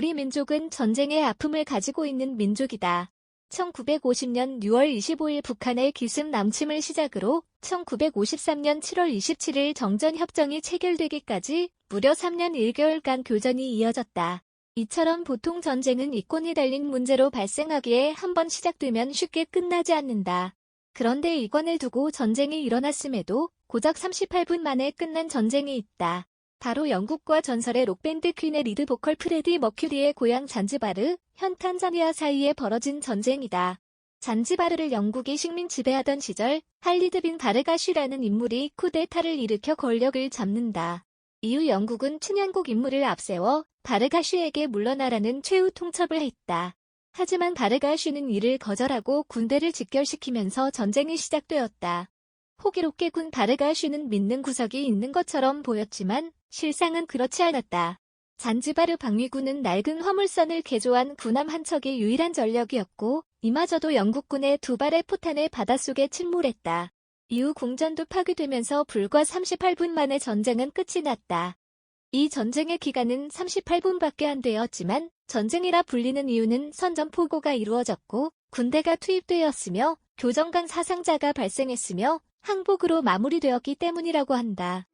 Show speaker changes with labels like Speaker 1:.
Speaker 1: 우리 민족은 전쟁의 아픔을 가지고 있는 민족이다. 1950년 6월 25일 북한의 기습 남침을 시작으로 1953년 7월 27일 정전협정이 체결되기까지 무려 3년 1개월간 교전이 이어졌다. 이처럼 보통 전쟁은 이권이 달린 문제로 발생하기에 한 번 시작되면 쉽게 끝나지 않는다. 그런데 이권을 두고 전쟁이 일어났음에도 고작 38분 만에 끝난 전쟁이 있다. 바로 영국과 전설의 록밴드 퀸의 리드 보컬 프레디 머큐리의 고향 잔지바르, 현 탄자니아 사이에 벌어진 전쟁이다. 잔지바르를 영국이 식민 지배하던 시절 할리드 빈 바르가쉬라는 인물이 쿠데타를 일으켜 권력을 잡는다. 이후 영국은 춘향국 인물을 앞세워 바르가쉬에게 물러나라는 최후 통첩을 했다. 하지만 바르가쉬는 이를 거절하고 군대를 직결시키면서 전쟁이 시작되었다. 호기롭게 군 바르가쉬는 믿는 구석이 있는 것처럼 보였지만 실상은 그렇지 않았다. 잔지바르 방위군은 낡은 화물선을 개조한 군함 한 척이 유일한 전력이었고 이마저도 영국군의 두 발의 포탄을 바닷속에 침몰했다. 이후 궁전도 파괴되면서 불과 38분 만에 전쟁은 끝이 났다. 이 전쟁의 기간은 38분밖에 안 되었지만 전쟁이라 불리는 이유는 선전포고가 이루어졌고 군대가 투입되었으며 교정강 사상자가 발생했으며 항복으로 마무리되었기 때문이라고 한다.